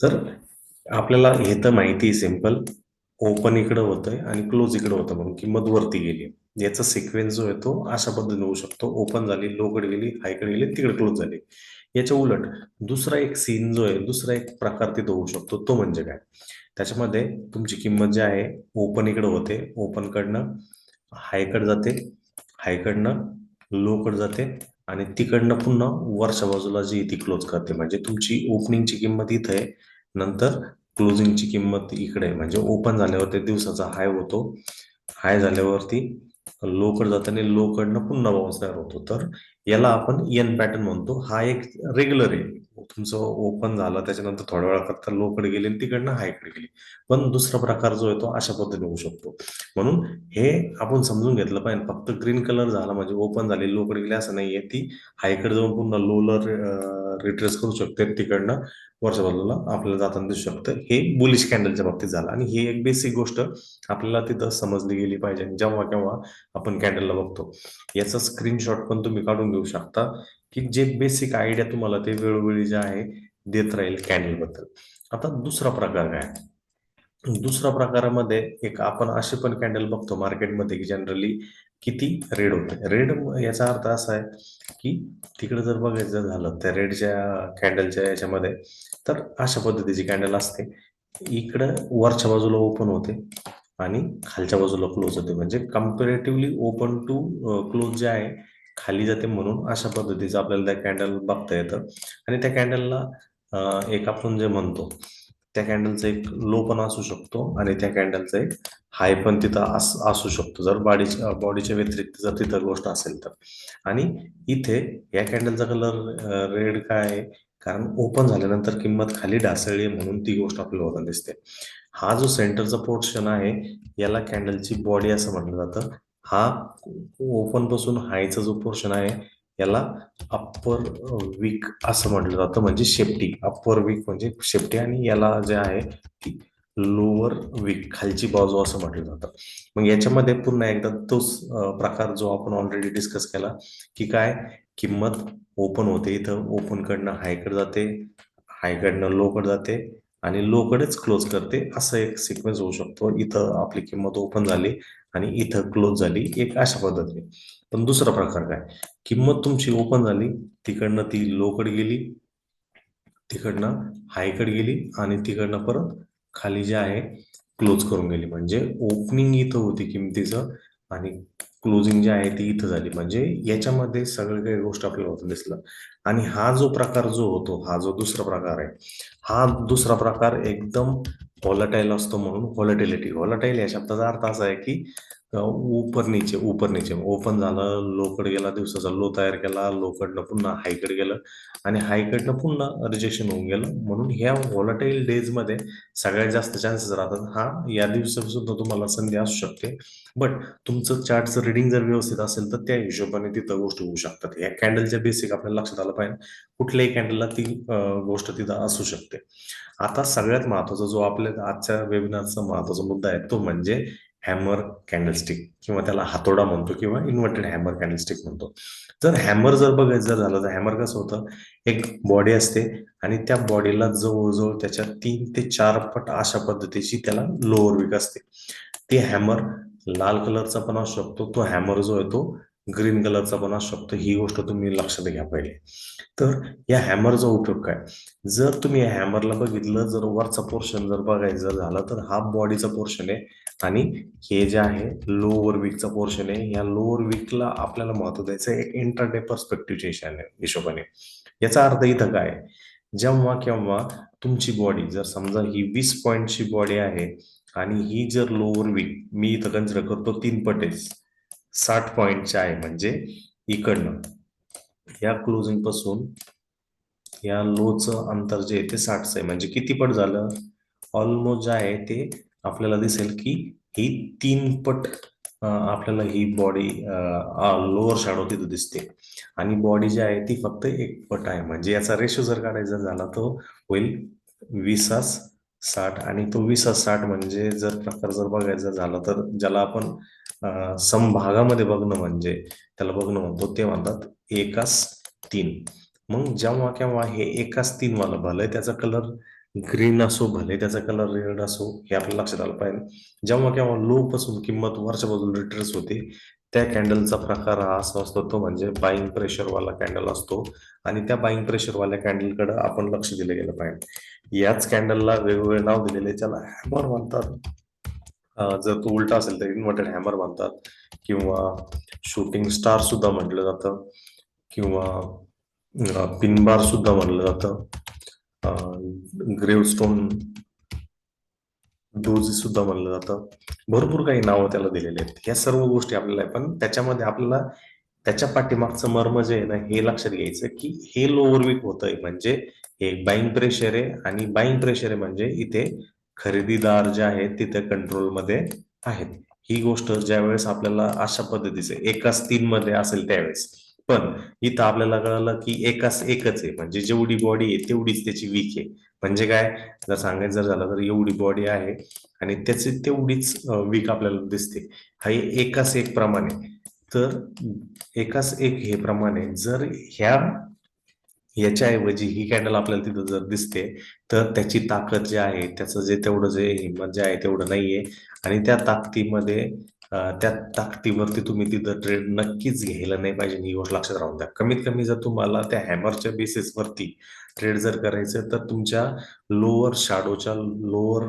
तर आपल्याला हे तर माहिती सिंपल ओपन इकडं होतंय आणि क्लोज इकडं होतं म्हणून किंमत वरती गेली याचा सिक्वेन्स जो आहे तो अशा पद्धतीने होऊ शकतो. ओपन झाली लोकडे गेली हायकडे गेली तिकडे क्लोज झाली. याच्या उलट दुसरा एक सीन जो आहे दुसरा एक प्रकार तिथं होऊ शकतो. तो म्हणजे काय? त्याच्यामध्ये तुमची किंमत जी आहे ओपन इकडं होते. ओपन कडनं जाते हायकडनं लोकड जाते आणि तिकडनं पुन्हा वरच्या बाजूला जी ती क्लोज करते. म्हणजे तुमची ओपनिंगची किंमत इथं आहे नंतर क्लोजिंगची किंमत इकडे म्हणजे ओपन झाल्यावर ते दिवसाचा हाय होतो. हाय झाल्यावरती लोकड जाताना लोकडनं पुन्हा बाउन्स तयार होतो. तर याला आपण एन पॅटर्न म्हणतो. हा एक रेग्युलर आहे. तुमचं ओपन झालं त्याच्यानंतर थोड्या वेळा करता लोकड गेले गेली आणि तिकडनं हायकडे गेली. पण दुसरा प्रकार जो आहे तो अशा पद्धतीने होऊ शकतो. म्हणून हे आपण समजून घेतलं पाहिजे. फक्त ग्रीन कलर झाला म्हणजे ओपन झाली लोकडे गेली असं नाहीये. ती हायकडे जाऊन पुन्हा लोलर रिट्रेस करू शकते तिकडनं वरच्या बाजूला आपल्याला जाताना दिसू शकतं. हे बुलिश कॅन्डलच्या बाबतीत झालं. आणि ही एक बेसिक गोष्ट आपल्याला तिथं समजली गेली पाहिजे. जेव्हा केव्हा आपण कॅन्डलला बघतो. याचा स्क्रीनशॉट पण तुम्ही काढून घेऊ शकता. की जे बेसिक आयडिया तुम्हाला ते वेळोवेळी जे आहे देत राहील कॅन्डलबद्दल आता दुसरा प्रकार काय? दुसऱ्या प्रकारामध्ये एक आपण असे पण कॅन्डल बघतो मार्केटमध्ये की जनरली किती रेड होते? रेड याचा अर्थ असा आहे की तिकडे जर बघायचं झालं त्या रेडच्या कॅन्डलच्या याच्यामध्ये तर अशा पद्धतीची कॅन्डल असते. इकडं वरच्या बाजूला ओपन होते आणि खालच्या बाजूला क्लोज होते. म्हणजे कम्पेरेटिव्हली ओपन टू क्लोज जे आहे खाली जाते म्हणून अशा पद्धतीचं आपल्याला त्या कॅन्डल बघता येतं. आणि त्या कॅन्डलला एक आपण जे म्हणतो त्या कॅन्डलचा एक लो पण असू शकतो आणि त्या कॅन्डलचा एक हाय पण तिथं असू शकतो. जर बॉडीच्या बॉडीच्या व्यतिरिक्त जर तिथं गोष्ट असेल तर. आणि इथे या कॅन्डलचा कलर रेड काय? आहे कारण ओपन झाल्यानंतर किंमत खाली ढासळली म्हणून ती गोष्ट आपल्याला होताना दिसते. हा जो सेंटरचा पोर्शन आहे याला कॅन्डलची बॉडी असं म्हटलं जातं. हा ओपनपासून हायचा जो पोर्शन आहे याला अप्पर वीक असं म्हटलं जातं म्हणजे शेपटी. अप्पर वीक म्हणजे शेपटी आणि याला जे आहे ती लोअर वीक खालची बाजू असं म्हटलं जातं. मग याच्यामध्ये पुन्हा एकदा तोच प्रकार जो आपण ऑलरेडी डिस्कस केला की काय? किंमत ओपन होते इथं. ओपन कडनं हायकडे जाते हायकडनं लोकडे जाते आणि लो कडेच क्लोज करते. असं एक सिक्वेन्स होऊ शकतो. इथं आपली किंमत ओपन झाली आणि इथं क्लोज झाली एक अशा पद्धतीने. पण दुसरा प्रकार काय? किंमत तुमची ओपन झाली तिकडनं ती लोकड गेली तिकडनं हायकड गेली आणि तिकडनं परत खाली जे आहे क्लोज करून गेली. म्हणजे ओपनिंग इथं होती किमतीचं आणि क्लोजिंग जे आहे ती इथं झाली. म्हणजे याच्यामध्ये सगळं काही गोष्ट आपल्याला होतं दिसलं. आणि हा जो प्रकार जो होतो हा जो दुसरा प्रकार आहे हा दुसरा प्रकार एकदम व्हॉलटाईल असतो म्हणून व्हॉलटिलिटी व्हॉलटाईल या शब्दाचा अर्थ असा आहे की ऊपर नीचे ऊपर नीचे ओपन झालं लोकड गेला दिवसाचा लो तयार केला लोकडनं पुन्हा हायकड गेलं आणि हायकडनं पुन्हा रिजेक्शन होऊन गेलं. म्हणून ह्या व्हॉलटाईल डेजमध्ये सगळ्यात जास्त चान्सेस राहतात. हा या दिवसात सुद्धा तुम्हाला संधी असू शकते. बट तुमचं चार्टचं रिडिंग जर व्यवस्थित असेल तर त्या हिशोबाने तिथं गोष्टी होऊ शकतात. या कॅन्डलच्या बेसिक आपल्याला लक्षात आलं पाहिजे. कुठल्याही कॅन्डलला ती गोष्ट तिथं असू शकते. आता सगळ्यात महत्त्वाचा जो आपल्या आजच्या वेबिनारचा महत्त्वाचा मुद्दा आहे तो म्हणजे हॅमर कॅन्डलस्टिक किंवा त्याला हातोडा म्हणतो किंवा इन्व्हर्टेड हॅमर कॅन्डलस्टिक म्हणतो. जर हॅमर जर बघायचं जर झालं तर हॅमर कसं होतं? एक बॉडी असते आणि त्या बॉडीला जवळजवळ त्याच्या तीन ते चार पट अशा पद्धतीची त्याला लोअर विक असते. ते हॅमर लाल कलरचा पण असू शकतो तो हॅमर जो आहे तो ग्रीन कलरचा पण असू शकतो. ही गोष्ट तुम्ही लक्षात घ्या पहिले. तर या हॅमरचा उपयोग काय? जर तुम्ही या हॅमरला बघितलं जर वरचा पोर्शन जर बघायचं झालं तर हा बॉडीचा पोर्शन आहे आणि हे जे आहे लोअर वीकचा पोर्शन आहे या लोअर वीकला आपल्याला महत्त्व द्यायचं एक इंटरडे पर्स्पेक्टिव्हच्या हिशोबाने. याचा अर्थ इथं काय? जेव्हा केव्हा तुमची बॉडी जर समजा ही वीस पॉईंटची बॉडी आहे आणि ही जर लोअर वीक मी इथं कन्सिडर करतो तीन पटेस. साठ पॉईंटच्या आहे म्हणजे इकडनं. या क्लोजिंगपासून या लोचं अंतर जे आहे ते साठच आहे. म्हणजे किती पट झालं? ऑलमोस्ट जे आहे ते आपल्याला दिसेल की ही तीन पट आपल्याला ही बॉडी लोअर शॅडो तिथं दिसते. आणि बॉडी जी आहे ती फक्त एक पट आहे. म्हणजे याचा रेशो जर काढायचा झाला तो होईल विसास साठ. आणि तो विसास साठ म्हणजे जर प्रकार जर बघायचा झाला तर ज्याला आपण समभागामध्ये बघणं म्हणजे त्याला बघणं म्हणतो ते म्हणतात एकास तीन. मग जेव्हा केव्हा हे एकाच तीन वाला भलं त्याचा कलर ग्रीन असो भले त्याचा कलर रेड असो हे आपल्या लक्षात आलं पाहिजे. जेव्हा केव्हा लो पासून किंमत वरच्या बाजूला रिट्रेस होते त्या कॅन्डलचा प्रकार हा असा असतो तो म्हणजे बाईंग प्रेशरवाला कॅन्डल असतो. आणि त्या बाईंग प्रेशरवाल्या कॅन्डलकडे आपण लक्ष दिलं गेलं पाहिजे. याच कॅन्डलला वेगवेगळे नाव दिलेले त्याला हॅमर म्हणतात. जर तो उलटा असेल तर इन्व्हर्टेड हॅमर म्हणतात. किंवा शूटिंग स्टार सुद्धा म्हटलं जातं. किंवा पिनबार सुद्धा म्हणलं जातं. ग्रेवस्टोन डोजी सुद्धा म्हणलं जातं. भरपूर काही नावं त्याला दिलेली आहेत. ह्या सर्व गोष्टी आपल्याला आहे. पण त्याच्यामध्ये आपल्याला त्याच्या पाठीमागचं मर्म जे आहे ना हे लक्षात घ्यायचं की हे लोअरविक होतंय. म्हणजे हे बाईंग प्रेशर आहे आणि बाईंग प्रेशर आहे म्हणजे इथे खरेदीदार जे आहेत तिथे कंट्रोलमध्ये आहेत. ही गोष्ट ज्या वेळेस आपल्याला अशा पद्धतीचे एकाच तीन मध्ये असेल त्यावेळेस. पण इथं आपल्याला कळालं की एकाच एकच आहे. म्हणजे जेवढी बॉडी आहे तेवढीच त्याची वीक आहे. म्हणजे काय? जर सांगायचं जर झालं तर एवढी बॉडी आहे आणि त्याची तेवढीच वीक आपल्याला दिसते. हा एकाच एक प्रमाणे. तर एकाच एक हे प्रमाणे जर ह्या याच्याऐवजी ही कॅन्डल आपल्याला तिथं जर दिसते तर त्याची ताकद जी आहे त्याचं जे तेवढं जे हिंमत जे आहे तेवढं नाहीये. आणि त्या ताकदीमध्ये त्या ताकदीवरती तुम्ही तिथं ट्रेड नक्कीच घ्यायला नाही पाहिजे ही गोष्ट लक्षात राहून द्या. कमीत कमी जर तुम्हाला त्या हॅमरच्या बेसिसवरती ट्रेड जर करायचं तर तुमच्या लोअर शॅडोच्या लोअर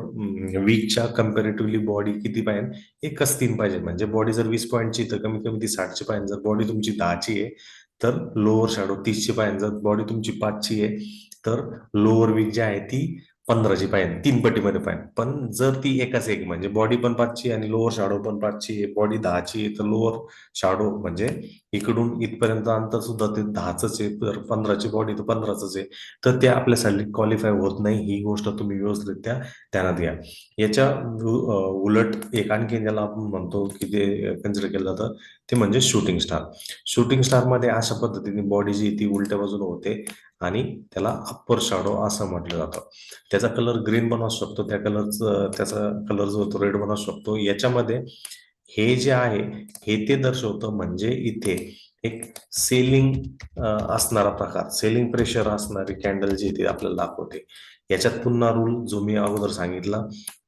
वीकच्या कम्पॅरेटिव्हली बॉडी किती पाहिजे? एकच तीन पाहिजे. म्हणजे बॉडी जर वीस पॉईंटची तर कमीत कमी ती साठची पाहिजे. जर बॉडी तुमची दहाची आहे तर लोअर शॅडो तीसची पाहिजे. जर बॉडी तुमची पाचची आहे तर लोअर वीक जी आहे ती पंधराची पाहिजे तीन पटीमध्ये पाहिजे. पण जर ती एकाच एक म्हणजे बॉडी पण पाचची आणि लोअर शॅडो पण पाचची बॉडी दहाची तर लोअर शॅडो म्हणजे इकडून इथपर्यंत अंतर सुद्धा ते दहाच आहे. तर पंधराची बॉडी तर पंधराच आहे. तर ते आपल्यासाठी क्वालिफाय होत नाही. ही गोष्ट तुम्ही व्यवस्थितरित्या ध्यानात घ्या. याच्या उलट एक आणखी ज्याला आपण म्हणतो की ते कन्सिडर केलं जातं ते म्हणजे शूटिंग स्टार शूटिंग स्टारमध्ये अशा पद्धतीने बॉडी जी ती उलट्या बाजूला होते. आणि त्याला अप्पर शॅडो असं म्हटलं जातं. त्याचा कलर ग्रीन पण असू शकतो त्या कलरचं त्याचा कलर जो होतो रेड पण असू शकतो. याच्यामध्ये हे जे आहे हे ते दर्शवतं म्हणजे इथे एक सेलिंग असणारा प्रकार. सेलिंग प्रेशर असणारी कॅन्डल जी ती आपल्याला दाखवते. याच्यात पुन्हा रूल जो मी अगोदर सांगितला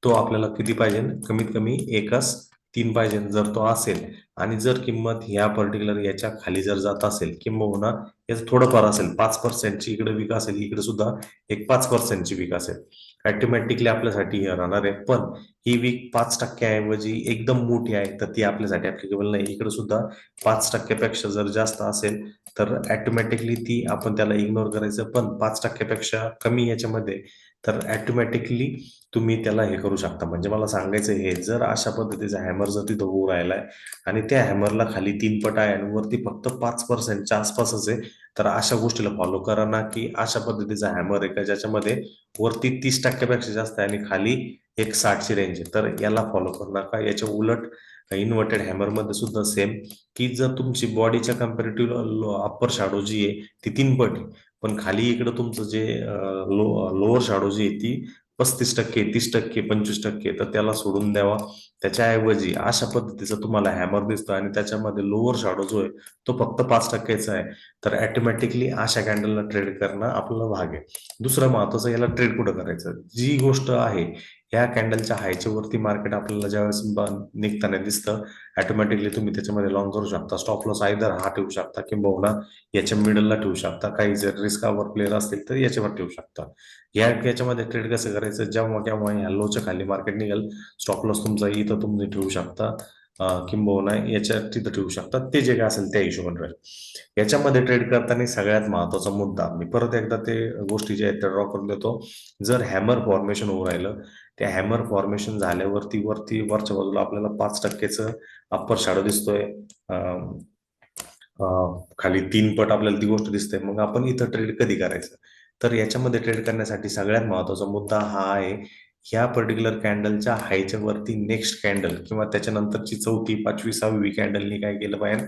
तो आपल्याला किती पाहिजे? कमीत कमी एकच तीन पाहिजे जर तो असेल आणि जर किंमत ह्या पर्टिक्युलर याच्या खाली जर जात असेल किंबहुना याचं थोडंफार असेल पाच पर्सेंटची इकडे विक असेल इकडे सुद्धा एक पाच पर्सेंटची विक असेल. ऑटोमॅटिकली आपल्यासाठी हे राहणार आहे. पण ही वीक पाच टक्क्याऐवजी एकदम मोठी आहे तर ती आपल्यासाठी ऍप्लिकेबल नाही. इकडे सुद्धा पाच टक्क्यापेक्षा जर जास्त असेल तर ऑटोमॅटिकली ती आपण त्याला इग्नोर करायचं. पण पाच टक्क्यापेक्षा कमी याच्यामध्ये तर ऑटोमॅटिकली तुम्ही त्याला हे करू शकता. म्हणजे मला सांगायचं हे जर अशा पद्धतीचा हॅमर जर तिथं होऊ राहिलाय आणि त्या हॅमरला खाली तीन पट आहे आणि वरती फक्त पाच पर्सेंटच्या आसपासच आहे तर अशा गोष्टीला फॉलो करा ना की अशा पद्धतीचा हॅमर आहे का ज्याच्यामध्ये वरती तीस टक्क्यापेक्षा जास्त आहे आणि खाली एक साठची रेंज आहे. तर याला फॉलो करू नका. याच्या उलट इन्व्हर्टेड हॅमरमध्ये सुद्धा सेम की जर तुमची बॉडीच्या कम्पॅरेटिव्ह अप्पर शॅडो जी आहे ती तीन पट पण खाली इकडं तुमचं जे लोअर शॅडो जी आहे ती पस्तीस टक्के तीस टक्के पंचवीस टक्के तर त्याला सोडून द्यावा. त्याच्याऐवजी अशा पद्धतीचा तुम्हाला हॅमर दिसतो आणि त्याच्यामध्ये लोअर शॅडो जो आहे तो फक्त पाच टक्क्याचा आहे. तर ऍटोमॅटिकली अशा कॅन्डलला ट्रेड करणं आपल्याला भाग आहे. दुसरं महत्वाचं याला ट्रेड कुठं करायचं? जी गोष्ट आहे ह्या कॅन्डलच्या हायच्या वरती मार्केट आपल्याला ज्यावेळेस निघताना दिसतं ऑटोमॅटिकली तुम्ही त्याच्यामध्ये लॉंग करू शकता. स्टॉप लॉस आयदर हा ठेवू शकता किंबहुना याच्या मिडलला ठेवू शकता. काही जर रिस्कावर प्लेअर असतील तर याच्यावर ठेवू शकता. या याच्यामध्ये ट्रेड कसं करायचं? जेव्हा केव्हा ह्या लोच्या खाली मार्केट निघेल स्टॉप लॉस तुमचा इथं तुम्ही ठेवू शकता. किंबहुना याच्या तिथं ठेवू शकता. ते जे काय असेल त्या हिशोबाने राहील. याच्यामध्ये ट्रेड करताना सगळ्यात महत्त्वाचा मुद्दा मी परत एकदा ते गोष्टी जे आहेत त्या ड्रॉ करून देतो. जर हॅमर फॉर्मेशन होऊ राहिलं त्या हॅमर फॉर्मेशन झाल्यावरती वरती वरच्या बाजूला आपल्याला पाच टक्केचं अप्पर शॅडो दिसतोय. खाली तीन पट आपल्याला ती गोष्ट दिसते. मग आपण इथं ट्रेड कधी करायचं? तर याच्यामध्ये ट्रेड करण्यासाठी सगळ्यात महत्त्वाचा मुद्दा हा आहे ह्या पर्टिक्युलर कॅन्डलच्या हायच्या वरती नेक्स्ट कॅन्डल किंवा त्याच्यानंतरची चौथी पाचवी सहावी कॅन्डलनी काय केलं पाहिजे?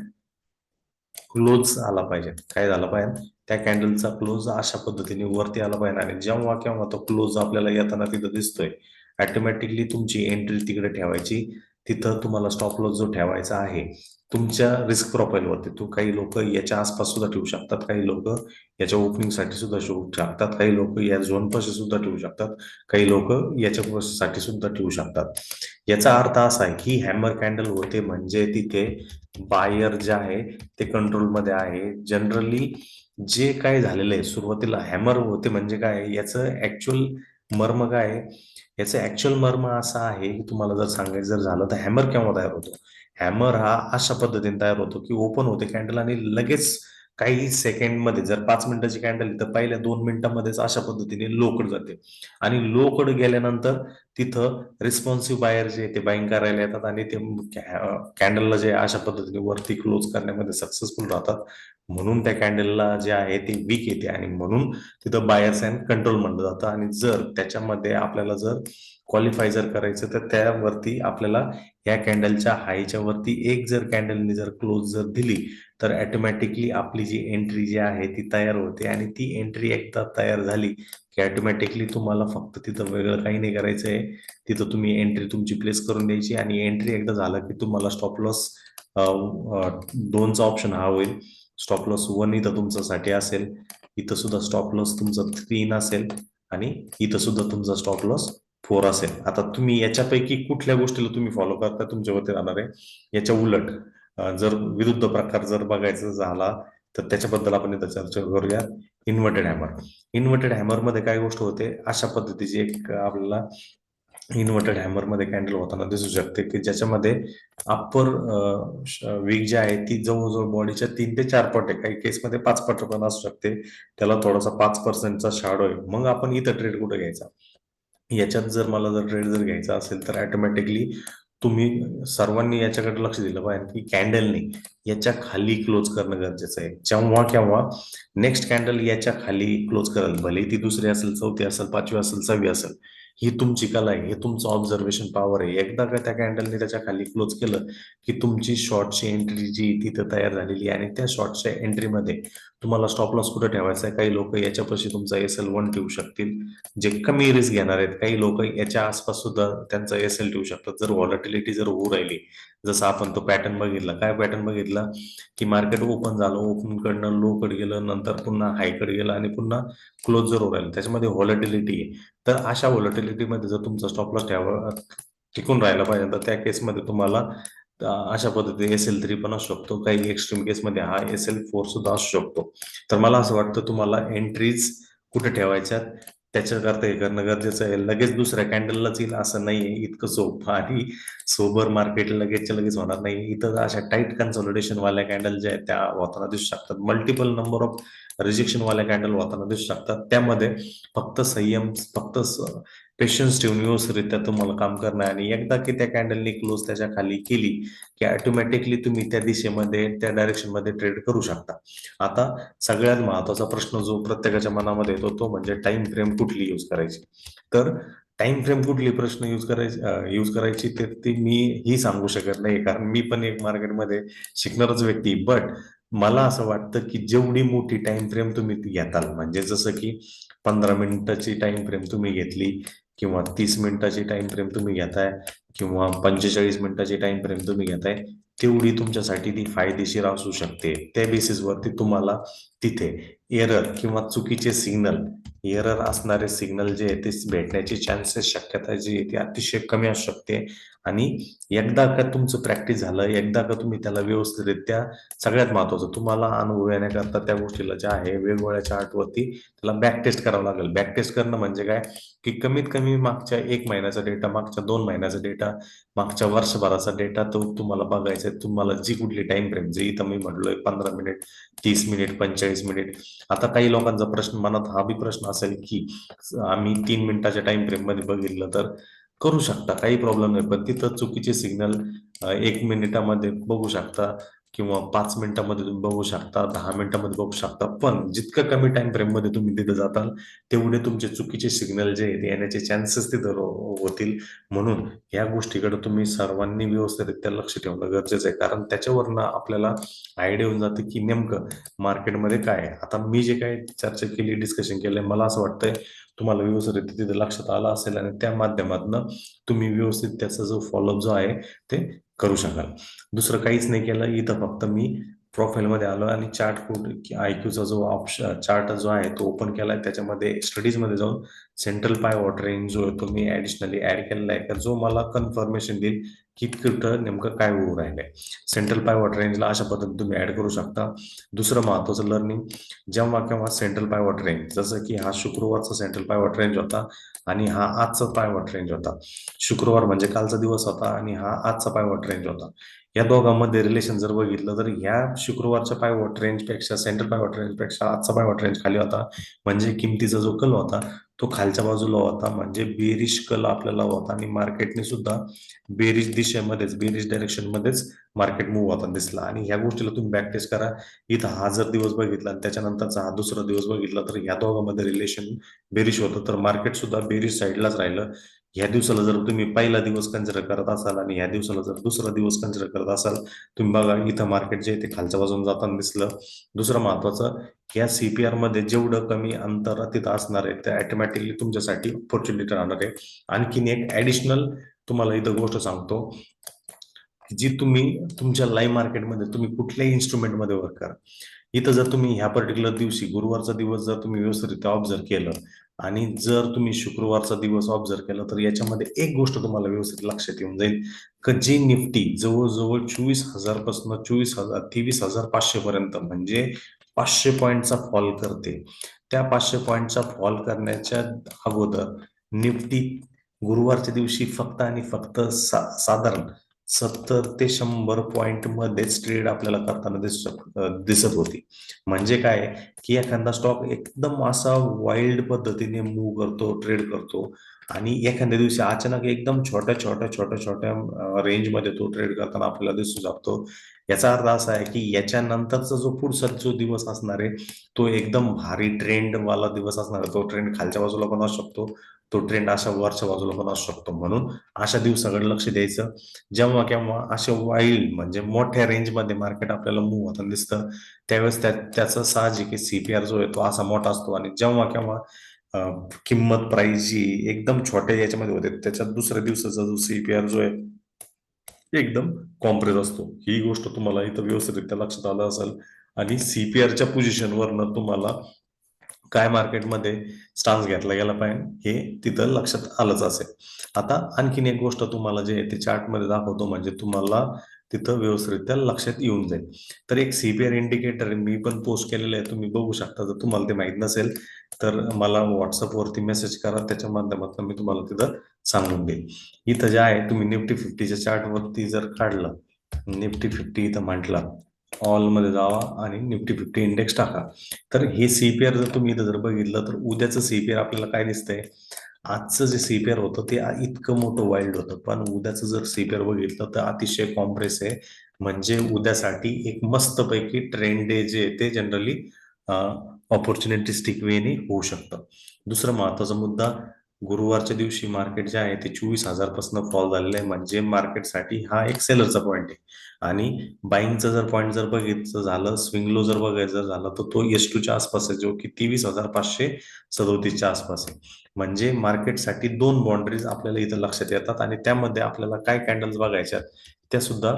क्लोज आला पाहिजे. काय झालं पाहिजे? त्या कॅन्डलचा क्लोज अशा पद्धतीने वरती आला पाहिजे. आणि जेव्हा केव्हा तो क्लोज आपल्याला येताना तिथं दिसतोय ऑटोमॅटिकली तुमची एंट्री तिकडे ठेवायची. तिथं तुम्हाला स्टॉप लॉस जो ठेवायचा आहे तुमच्या रिस्क प्रोफाईलवरती तू काही लोक याच्या आसपास सुद्धा ठेवू शकतात काही लोक याच्या ओपनिंगसाठी सुद्धा ठेवू शकतात काही लोक या झोन पाशी सुद्धा ठेवू शकतात काही लोक याच्या साठी सुद्धा ठेवू शकतात. याचा अर्थ असा आहे की हॅमर कॅन्डल होते म्हणजे तिथे बायर जे आहे ते कंट्रोलमध्ये आहे. जनरली जे काय झालेलं आहे सुरुवातीला हॅमर होते म्हणजे काय? याचं ऍक्च्युअल मर्म काय? याचं ऍक्च्युअल मर्म असा आहे की तुम्हाला जर सांगायचं जर झालं तर हॅमर केव्हा तयार होतो? हॅमर हा अशा पद्धतीने तयार होतो की ओपन होते कॅन्डल आणि लगेच काही सेकंडमध्ये जर पाच मिनिटाची कॅन्डल तर पहिल्या दोन मिनिटांमध्येच अशा पद्धतीने लोकड जाते. आणि लोकड गेल्यानंतर तिथं रिस्पॉन्सिव्ह बायर जे ते बाईंग करायला येतात आणि ते कॅन्डलला जे अशा पद्धतीने वरती क्लोज करण्यामध्ये सक्सेसफुल राहतात. म्हणून त्या कॅन्डलला जे आहे ते वीक येते आणि म्हणून तिथं बायर्स अँड कंट्रोल म्हणलं जातं. आणि जर त्याच्यामध्ये आपल्याला जर क्वालिफाय जर करायचं तर त्यावरती आपल्याला या कॅन्डलच्या हायच्या वरती एक जर कॅन्डलने जर क्लोज जर दिली तर ऑटोमॅटिकली आपली जी एंट्री जी आहे ती तयार होते. आणि ती एंट्री एकदा तयार झाली की ऑटोमॅटिकली तुम्हाला फक्त तिथं वेगळं काही नाही करायचं आहे. तिथं तुम्ही एंट्री तुमची प्लेस करून द्यायची आणि एंट्री एकदा झालं की तुम्हाला स्टॉप लॉस दोनचा ऑप्शन हा होईल. स्टॉप लॉस वन इथं तुमच्यासाठी असेल इथं सुद्धा स्टॉप लॉस तुमचा थ्री असेल आणि इथं सुद्धा तुमचा स्टॉप लॉस फोर असेल. आता तुम्ही याच्यापैकी कुठल्या गोष्टीला तुम्ही फॉलो करता तुमच्यावरती राहणार आहे? याच्या उलट जर विरुद्ध प्रकार जर बघायचा झाला तर त्याच्याबद्दल आपण इथं चर्चा करूया. इन्व्हर्टेड हॅमर इन्व्हर्टेड हॅमरमध्ये काय गोष्ट होते? अशा पद्धतीची एक आपल्याला इन्व्हर्टेड हॅमरमध्ये कॅन्डल होताना दिसू शकते की ज्याच्यामध्ये अप्पर वीक जी आहे ती जवळजवळ बॉडीच्या तीन ते चार पट आहे. काही केसमध्ये पाच पट पण असू शकते. त्याला थोडासा पाच पर्सेंटचा शाडो आहे. मग आपण इथं ट्रेड कुठे घ्यायचा? याच्यात जर मला जर ट्रेड जर घ्यायचा असेल तर ऑटोमॅटिकली तुम्ही सर्वांनी याच्याकडे लक्ष दिलं पाहिजे की कॅन्डलने याच्या खाली क्लोज करणं गरजेचं आहे. जेव्हा केव्हा नेक्स्ट कॅन्डल याच्या खाली क्लोज करेल. भले ती दुसरी असेल चौथी असेल पाचवी असेल सहावी असेल. ही तुमची कला आहे हे तुमचं ऑब्झर्वेशन पॉवर आहे. एकदा का त्या कॅन्डलने त्याच्याखाली क्लोज केलं की तुमची शॉर्टची एंट्री जी तिथं तयार झालेली आहे आणि त्या शॉर्टच्या एंट्रीमध्ये तुम्हाला स्टॉप लॉस कुठे ठेवायचा आहे? काही लोक याच्यापाशी तुमचा एस एल वन ठेवू शकतील. जे कमी रिस्क घेणार आहेत काही लोक याच्या आसपास सुद्धा त्यांचा एस एल ठेवू शकतात. जर व्हॉलिटिलिटी जर होऊ राहिली जसं आपण तो पॅटर्न बघितला. काय पॅटर्न बघितला? की मार्केट ओपन झालं ओपन कडनं लो कडे गेलं नंतर पुन्हा हायकडे गेलं आणि पुन्हा क्लोज जर राहिलं त्याच्यामध्ये व्हॉलटिलिटी आहे. तर अशा व्हॉलिटिलिटीमध्ये जर तुमचा स्टॉप लॉस ठेवा टिकून राहिला पाहिजे तर त्या केसमध्ये तुम्हाला अशा पद्धतीने एस एल थ्री पण असू शकतो. काही एक्स्ट्रीम केसमध्ये हा एस एल फोर सुद्धा असू शकतो. तर मला असं वाटतं तुम्हाला एंट्रीज कुठे ठेवायच्यात? त्याच्याकरता हे करणं गरजेचं आहे. लगेच दुसऱ्या कॅन्डललाच येईल असं नाहीये. इतकं सोपं आणि सोबर मार्केट लगेचच्या लगेच होणार नाही. इथं अशा टाईट कन्सॉलिडेशन वाल्या कॅन्डल ज्या आहेत त्या होताना दिसू शकतात. मल्टिपल नंबर ऑफ रिजेक्शन वाल्या कॅन्डल होताना दिसू शकतात. त्यामध्ये फक्त संयम फक्त पेशन्स ठेवून व्यवस्थितरित्या तुम्हाला काम करणं आणि एकदा की त्या कॅन्डलनी क्लोज त्याच्याखाली केली की ऑटोमॅटिकली तुम्ही त्या दिशेमध्ये त्या डायरेक्शनमध्ये ट्रेड करू शकता. आता सगळ्यात महत्त्वाचा प्रश्न जो प्रत्येकाच्या मनामध्ये येतो तो म्हणजे टाइम फ्रेम कुठली यूज करायची? तर टाइम फ्रेम कुठली प्रश्न यूज करायची यूज करायची तर ती मी ही सांगू शकत नाही कारण मी पण एक मार्केटमध्ये शिकणारच व्यक्ती बट मला असं वाटतं की जेवढी मोठी टाइम फ्रेम तुम्ही घेताल म्हणजे जसं की पंधरा मिनिटाची टाइम फ्रेम तुम्ही घेतली किंवा तीस मिनिटाची टाइम फ्रेम तुम्ही घेताय किंवा पंचेचाळीस मिनिटाची टाइम फ्रेम तुम्ही घेताय तेवढी तुमच्यासाठी ती फायदेशीर असू शकते. त्या बेसिसवरती तुम्हाला तिथे एरर किंवा चुकीचे सिग्नल एरर असणारे सिग्नल जे आहे ते भेटण्याची चान्सेस शक्यता जी आहे ती अतिशय कमी असू शकते. आणि एकदा का तुमचं प्रॅक्टिस झालं एकदा का तुम्ही त्याला व्यवस्थितरित्या सगळ्यात महत्वाचं तुम्हाला अनुभव येण्याकरता त्या गोष्टीला जे आहे वेगवेगळ्या चार्टवरती त्याला बॅक टेस्ट करावं लागेल. बॅक टेस्ट करणं म्हणजे काय? की कमीत कमी मागच्या एक महिन्याचा डेटा मागच्या दोन महिन्याचा डेटा मागच्या वर्षभराचा डेटा तो तुम्हाला बघायचा आहे. तुम्हाला जी कुठली टाइम फ्रेम जे इथं मी म्हटलोय पंधरा मिनिट तीस मिनिट पंचेचाळीस मिनिट आता काही लोकांचा प्रश्न मनात हा बी प्रश्न असेल की आम्ही तीन मिनिटाच्या टाइम फ्रेममध्ये बघितलं तर करू शकता काही प्रॉब्लेम नाही. पण तिथं चुकीचे सिग्नल एक मिनिटामध्ये बघू शकता. किंवा पाच मिनिटामध्ये तुम्ही बघू शकता दहा मिनिटामध्ये बघू शकता. पण जितकं कमी टाइम फ्रेममध्ये तुम्ही तिथे जाताल तेवढे तुमचे चुकीचे सिग्नल जे आहेत येण्याचे चान्सेस तिथे होतील. म्हणून या गोष्टीकडे तुम्ही सर्वांनी व्यवस्थितरित्या लक्ष ठेवणं गरजेचं आहे. कारण त्याच्यावरनं आपल्याला आयडिया होऊन जाते की नेमकं मार्केटमध्ये काय आहे. आता मी जे काय चर्चा केली डिस्कशन केलंय मला असं वाटतंय तुम्हाला व्यवस्थित तिथे लक्षात आलं असेल आणि त्या माध्यमातून तुम्ही व्यवस्थित त्याचा जो फॉलोअप जो आहे ते करू शकाल. दुसरं काहीच नाही केलं. इथं फक्त मी प्रोफाईलमध्ये आलो आणि चार्ट कोड आयक्यूचा जो ऑप्शन चार्ट जो आहे तो ओपन केलाय. त्याच्यामध्ये स्टडीजमध्ये जाऊन सेंट्रल पाय वॉटरिंग जो आहे तो मी ॲडिशनली ऍड केलेला आहे का जो मला कन्फर्मेशन देईल की कुठं नेमकं काय होऊ राहिलंय. सेंट्रल पाय वॉटर रेंजला अशा पद्धतीने तुम्ही ऍड करू शकता. दुसरं महत्वाचं लर्निंग जेव्हा केव्हा सेंट्रल पाय वॉटर रेंज जसं की हा शुक्रवारचा सेंट्रल पाय वॉटर रेंज होता आणि हा आजचा पाय वॉटर रेंज होता. शुक्रवार म्हणजे कालचा दिवस होता आणि हा आजचा पाय वॉटर रेंज होता. या दोघांमध्ये रिलेशन जर बघितलं तर ह्या शुक्रवारच्या पाय वॉटर रेंजपेक्षा सेंट्रल पाय वॉटर रेंजपेक्षा आजचा पाय वॉटर रेंज खाली होता. म्हणजे किमतीचा जो कल होता तो खालच्या बाजूला होता म्हणजे बेरिश कल आपल्याला होता आणि मार्केटने सुद्धा बेरिश दिशेमध्येच बेरिश डायरेक्शन मध्येच मार्केट मूव्ह होता दिसला. आणि ह्या गोष्टीला तुम्ही बॅक टेस्ट करा. इथं हा जर दिवस बघितला आणि त्याच्यानंतरचा हा दुसरा दिवस बघितला तर ह्या दोघांमध्ये रिलेशन बेरिश होतं. तर मार्केट सुद्धा बेरिश साईडलाच राहिलं. ह्या दिवसाला जर तुम्ही पहिला दिवस कन्सिडर करत असाल आणि ह्या दिवसाला जर दुसरा दिवस कन्सिडर करत असाल तुम्ही बघा इथं मार्केट जे ते खालच्या बाजून जाताना दिसलं. दुसरं महत्वाचं या सीपीआरमध्ये जेवढं कमी अंतर तिथं असणार आहे ते ऑटोमॅटिकली तुमच्यासाठी ऑपॉर्च्युनिटी राहणार आहे. आणखीन एक ऍडिशनल तुम्हाला इथं गोष्ट सांगतो जी तुम्ही तुमच्या लाईव्ह मार्केटमध्ये तुम्ही कुठल्याही इन्स्ट्रुमेंटमध्ये वर्क करा. इथं जर तुम्ही ह्या पर्टिक्युलर दिवशी गुरुवारचा दिवस जर तुम्ही व्यवस्थित ऑब्झर्व केलं आणि जर तुम्ही शुक्रवारचा दिवस ऑब्झर्व केला तर याच्यामध्ये एक गोष्ट तुम्हाला व्यवस्थित लक्षात येऊन जाईल. की जी निफ्टी जवळजवळ चोवीस हजारपासून चोवीस हजार तेवीस हजार पाचशे पर्यंत म्हणजे पाचशे पॉईंटचा फॉल करते. त्या पाचशे पॉईंटचा फॉल करण्याच्या अगोदर निफ्टी गुरुवारच्या दिवशी फक्त आणि फक्त सा, साधारण सत्तर ते शंभर पॉइंट मध्येच ट्रेड आपल्याला करताना दिसत दिसत होती. म्हणजे काय? की एखादा स्टॉक एकदम असा वाईल्ड पद्धतीने मूव्ह करतो ट्रेड करतो आणि एखाद्या दिवशी अचानक एकदम छोट्या छोट्या छोट्या छोट्या रेंजमध्ये तो ट्रेड करताना आपल्याला दिसू शकतो. याचा अर्थ असा आहे की याच्यानंतरचा जो पुढचा जो दिवस असणार आहे तो एकदम भारी ट्रेंड वाला दिवस असणार आहे. तो ट्रेंड खालच्या बाजूला पण असू शकतो. तो ट्रेंड अशा वरच्या बाजूला पण असू शकतो. म्हणून अशा दिवसाकडे लक्ष द्यायचं. जेव्हा केव्हा अशा वाईल्ड म्हणजे मोठ्या रेंजमध्ये मार्केट आपल्याला मूव्ह होताना दिसतं त्यावेळेस त्या त्याचं साहजिक सीपीआर जो आहे तो असा मोठा असतो. आणि जेव्हा केव्हा किंमत प्राइस जी एकदम छोट्या याच्यामध्ये होते त्याच्यात दुसऱ्या दिवसाचा जो सीपीआर जो आहे एकदम कॉम्प्रेस असतो. ही गोष्ट तुम्हाला इथं व्यवस्थितरित्या लक्षात आलं असेल. आणि सीपीआरच्या पोझिशनवरनं तुम्हाला काय मार्केटमध्ये स्टान्स घेतला गेला पाहिजे हे तिथं लक्षात आलंच असेल. आता आणखीन एक गोष्ट तुम्हाला जे ते चार्टमध्ये दाखवतो म्हणजे तुम्हाला तिथं व्यवस्थितरित्या लक्षात येऊन जाईल. तर एक सीपीआर इंडिकेटर मी पण पोस्ट केलेलं आहे तुम्ही बघू शकता. जर तुम्हाला ते माहीत नसेल तर मला व्हॉट्सअपवरती मेसेज करा त्याच्या माध्यमातून मी तुम्हाला तिथं सांगून देईल. इथं जे आहे तुम्ही निफ्टी फिफ्टीच्या चार्टवरती जर काढलं निफ्टी फिफ्टी इथं म्हटलं ऑलमध्ये जावा आणि निफ्टी फिफ्टी इंडेक्स टाका. तर हे सीपीआर जर तुम्ही इथं जर बघितलं तर उद्याचं सीपीआर आपल्याला काय दिसतंय? आजचं जे सीपीआर होतं ते इतकं मोठं वाईल्ड होतं. पण उद्याचं जर सीपीआर बघितलं तर अतिशय कॉम्प्रेस आहे. म्हणजे उद्यासाठी एक मस्तपैकी ट्रेंड डे जे ते जनरली ऑपॉर्च्युनिटिस्टिक वेने होऊ शकतं. दुसरा महत्त्वाचा मुद्दा गुरुवारच्या दिवशी मार्केट जे आहे ते चोवीस हजारपासून फॉल झालेलं आहे. म्हणजे मार्केटसाठी हा एक सेलरचा पॉईंट आहे. आणि बाईंगचा जर पॉईंट जर बघितलं झालं स्विंग लो जर बघायचं झालं तर तो एस टूच्या आसपास आहे. जो की तेवीस हजार पाचशे सदोतीसच्या आसपास आहे. म्हणजे मार्केटसाठी दोन बाउंड्रीज आपल्याला इथं लक्षात येतात आणि त्यामध्ये आपल्याला काय कॅन्डल्स बघायच्यात त्या सुद्धा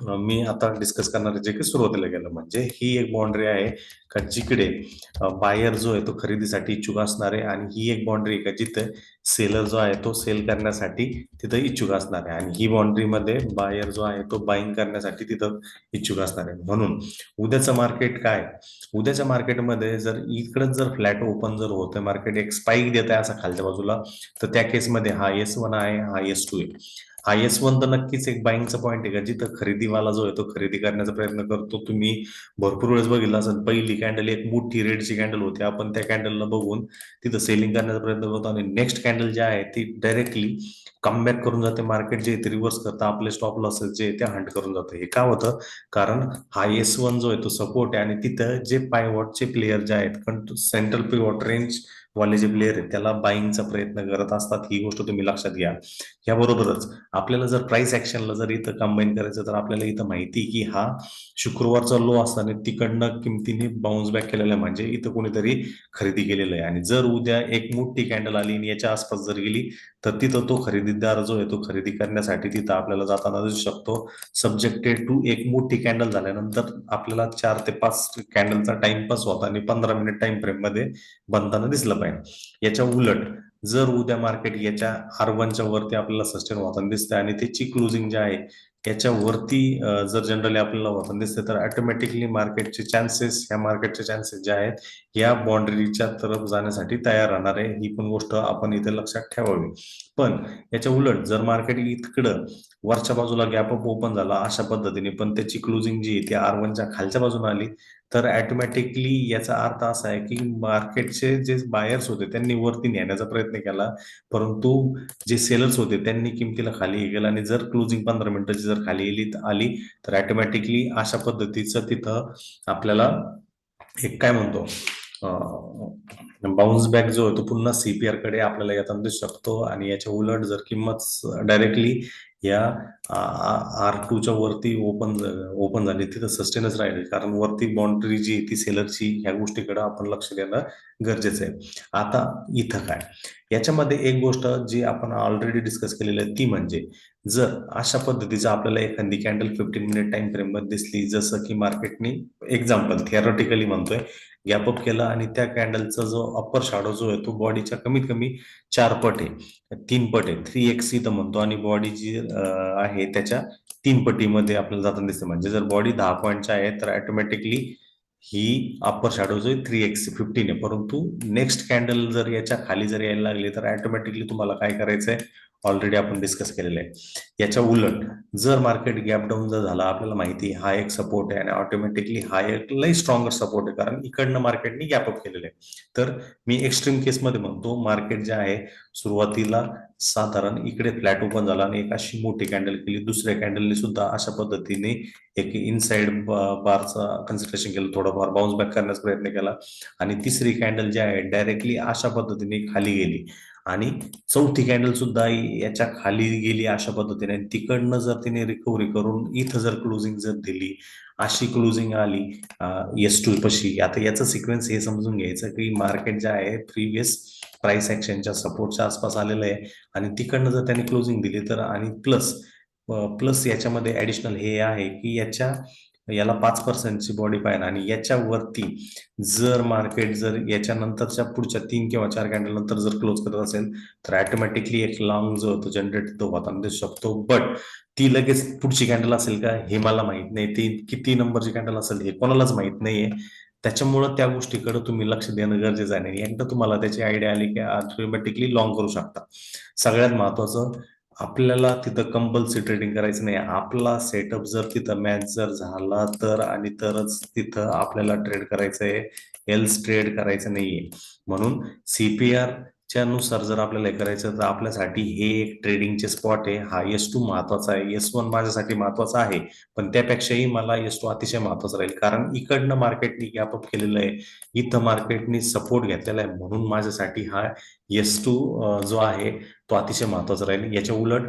मी आता डिस्कस करणार जे की सुरुवातीला गेलं म्हणजे ही एक बाउंड्री आहे का जिकडे बायर जो आहे तो खरेदीसाठी इच्छुक असणार आहे आणि ही एक बाउंड्री आहे का जिथे सेलर जो आहे तो सेल करण्यासाठी तिथं इच्छुक असणार आहे. आणि ही बाउंड्री मध्ये बायर जो आहे तो बाईंग करण्यासाठी तिथं इच्छुक असणार आहे. म्हणून उद्याचं मार्केट काय? उद्याच्या मार्केटमध्ये जर इकडं जर फ्लॅट ओपन जर होतं मार्केट एक स्पाईक देत आहे असा खालच्या बाजूला तर त्या केसमध्ये हा एस वन आहे हा एस टू आहे. हा एस वन तर नक्कीच एक बाईंगचा पॉईंट आहे का? जिथं खरेदीवाला जो आहे तो खरेदी करण्याचा प्रयत्न करतो. तुम्ही भरपूर वेळेस बघितला असेल पहिली कॅन्डल एक मोठी रेडची कॅन्डल होती. आपण त्या कॅन्डलला बघून तिथं सेलिंग करण्याचा प्रयत्न करतो आणि नेक्स्ट कॅन्डल जे आहे ती डायरेक्टली कमबॅक करून जाते. मार्केट जे ते रिव्हर्स करतं. आपले स्टॉप लॉसेस जे ते हंट करून जातं. हे का होतं? कारण हा एस वन जो आहे तो सपोर्ट आहे आणि तिथं जे पायवॉटचे प्लेयर जे आहेत सेंट्रल पिवॉट रेंज वाले जे प्लेयर आहेत त्याला बाईंगचा प्रयत्न करत असतात ही गोष्ट तुम्ही लक्षात घ्या. याबरोबरच आपल्याला जर प्राइस ऍक्शनला जर इथं कंबाईन करायचं तर आपल्याला इथं माहिती की हा शुक्रवारचा लो असताना तिकडनं किमतीने बाउन्स बॅक केलेला आहे. म्हणजे इथं कोणीतरी खरेदी केलेलं आहे. आणि जर उद्या एक मोठी कॅन्डल आली आणि याच्या आसपास जर गेली तर तिथं तो खरेदीदार जो आहे तो खरेदी करण्यासाठी तिथं आपल्याला जाताना दिसू शकतो. सब्जेक्टेड टू एक मोठी कॅन्डल झाल्यानंतर आपल्याला चार ते पाच कॅन्डलचा टाइमपास होता आणि पंधरा मिनिट टाइम फ्रेममध्ये बनताना दिसलं पाहिजे. याच्या उलट जर उद्या मार्केट याच्या आर वनच्या वरती आपल्याला सस्टेन होताना दिसतंय आणि त्याची क्लोजिंग जे आहे याच्या वरती जर जनरली आपल्याला होताना दिसते तर ऑटोमॅटिकली मार्केटचे चान्सेस ह्या मार्केटचे चान्सेस जे आहेत या बाउंड्रीच्या तरफ जाण्यासाठी तयार राहणार आहे. ही पण गोष्ट आपण इथे लक्षात ठेवावी. पण याच्या उलट जर मार्केट इतकडं वरच्या बाजूला गॅप अप ओपन झाला अशा पद्धतीने पण त्याची क्लोजिंग जी आहे ती आर वनच्या खालच्या बाजूने आली तर ऑटोमॅटिकली याचा अर्थ असा आहे की मार्केटचे जे बायर्स होते त्यांनी वरती नेण्याचा प्रयत्न केला. परंतु जे सेलर्स होते त्यांनी किमतीला खाली गेलं आणि जर क्लोजिंग पंधरा मिनिटाची जर खाली गेली आली तर ऑटोमॅटिकली अशा पद्धतीचं तिथं आपल्याला एक काय म्हणतो? बाउन्स बॅक जो आहे तो पुन्हा सीपीआरकडे आपल्याला येताना दिसू शकतो आणि याच्या उलट जर किंमत डायरेक्टली या आर टूच्या वरती ओपन ओपन झाली तिथं सस्टेनच राहील. कारण वरती बाउंड्री जी ती सेलरची ह्या गोष्टीकडे आपण लक्ष देणं गरजेचं आहे. आता इथं काय? याच्यामध्ये एक गोष्ट जी आपण ऑलरेडी डिस्कस केलेली आहे ती म्हणजे जर अशा पद्धतीचं आपल्याला एखादी कॅन्डल फिफ्टीन मिनिट टाइम फ्रेममध्ये दिसली जसं की मार्केटनी एक्झाम्पल थिअरॉटिकली म्हणतोय गॅप अप केला आणि त्या कॅन्डलचा जो अप्पर शॅडो जो आहे तो बॉडीच्या कमीत कमी चार पट आहे. तीन पट आहे. थ्री एक्स इथं म्हणतो आणि बॉडी जी आहे त्याच्या तीन पटीमध्ये आपल्याला जाताना दिसते. म्हणजे जर बॉडी दहा पॉईंटच्या आहे तर ऑटोमॅटिकली ही अप्पर शॅडो जो आहे थ्री एक्स फिफ्टीन आहे. परंतु नेक्स्ट कॅन्डल जर याच्या खाली जर यायला लागली तर ऑटोमॅटिकली तुम्हाला काय करायचंय? ऑलरेडी आपण डिस्कस केलेलं आहे. याच्या उलट जर मार्केट गॅप डाऊन जर झाला आपल्याला माहिती हा एक सपोर्ट आहे आणि ऑटोमॅटिकली हा एक लई स्ट्रॉंगर सपोर्ट आहे. कारण इकडनं मार्केटने गॅप अप केलेलं आहे. तर मी एक्स्ट्रीम केसमध्ये म्हणतो मार्केट जे आहे सुरुवातीला साधारण इकडे फ्लॅट ओपन झाला आणि एक अशी मोठी कॅन्डल केली. दुसऱ्या कॅन्डलने सुद्धा अशा पद्धतीने एक इनसाइड बारचा कन्सिडरेशन केलं थोडंफार बाउन्स बॅक करण्याचा प्रयत्न केला. आणि तिसरी कॅन्डल जी आहे डायरेक्टली अशा पद्धतीने खाली गेली. आणि चौथी कॅन्डल सुद्धा याच्या खाली गेली अशा पद्धतीने. तिकडनं जर तिने रिकव्हरी करून इथं जर क्लोजिंग जर दिली अशी क्लोजिंग आली एस टू पशी आता याचं सिक्वेन्स हे समजून घ्यायचं की मार्केट जे आहे प्रिव्हियस प्राइस ऍक्शनच्या सपोर्टच्या आसपास आलेलं आहे. आणि तिकडनं जर त्यांनी क्लोजिंग दिली तर आणि प्लस प्लस याच्यामध्ये ऍडिशनल हे आहे की याच्या याला पाच पर्सेंटची बॉडी पाहिजे आणि याच्यावरती जर मार्केट जर याच्या नंतरच्या पुढच्या तीन किंवा चार कॅन्डल नंतर जर क्लोज करत असेल तर ऑटोमॅटिकली एक लॉंग जो होतो जनरेट तो होताना दिसू म्हणजे शकतो. बट ती लगेच पुढची कॅन्डल असेल का हे मला माहीत नाही. ती किती नंबरची कॅन्डल असेल हे कोणालाच माहीत नाहीये. त्याच्यामुळं त्या गोष्टीकडे तुम्ही लक्ष देणं गरजेचं आहे. नाही एकदा तुम्हाला त्याची आयडिया आली की ऑटोमॅटिकली लॉंग करू शकता. सगळ्यात महत्वाचं आपल्याला तिथं कंपल्सरी ट्रेडिंग करायचं नाही. आपला सेटअप जर तिथं मॅच जर झाला तर आणि तरच तिथं आपल्याला ट्रेड करायचं आहे एल्स ट्रेड करायचं नाहीये. म्हणून सीपीआर च्या नुसार जर आपल्याला करायचं तर आपल्यासाठी हे एक ट्रेडिंगचे स्पॉट आहे. हा एस टू महत्त्वाचा आहे. एस वन माझ्यासाठी महत्त्वाचा आहे. पण त्यापेक्षाही मला एस टू अतिशय महत्त्वाचा राहील. कारण इकडनं मार्केटनी गॅप अप केलेलं आहे. इथं मार्केटनी सपोर्ट घेतलेला आहे. म्हणून माझ्यासाठी हा एस टू जो आहे तो अतिशय महत्त्वाचा राहील. याच्या उलट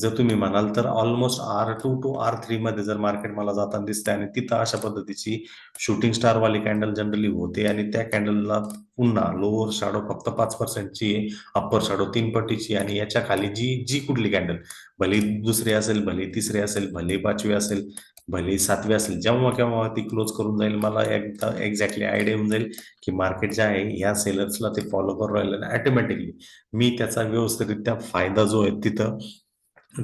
जर तुम्ही म्हणाल तर almost R two two R three मध्ये जर मार्केट मला जाताना दिसते आणि तिथं अशा पद्धतीची शूटिंग स्टार वाली कॅन्डल जनरली होते आणि त्या कॅन्डलला पुन्हा लोअर शाडो फक्त पाच पर्सेंटची अप्पर शाडो तीन पट्टीची आणि याच्या खाली जी जी कुठली कॅन्डल भले दुसरी असेल भले तिसरी असेल भले पाचवी असेल भले सातवी असेल जेव्हा केव्हा ती क्लोज करून जाईल मला एकदा एक्झॅक्टली आयडिया येऊन जाईल की मार्केट जे आहे ह्या सेलर्सला ते फॉलो करून राहिलं ऑटोमॅटिकली मी त्याचा व्यवस्थितरित्या फायदा जो आहे तिथं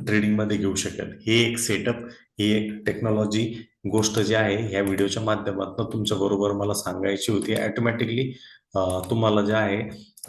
ट्रेडिंगमध्ये घेऊ शकेल. हे एक सेटअप ही एक टेक्नॉलॉजी गोष्ट जी आहे ह्या व्हिडिओच्या माध्यमातून तुमच्या बरोबर मला सांगायची होती. ऑटोमॅटिकली तुम्हाला जे आहे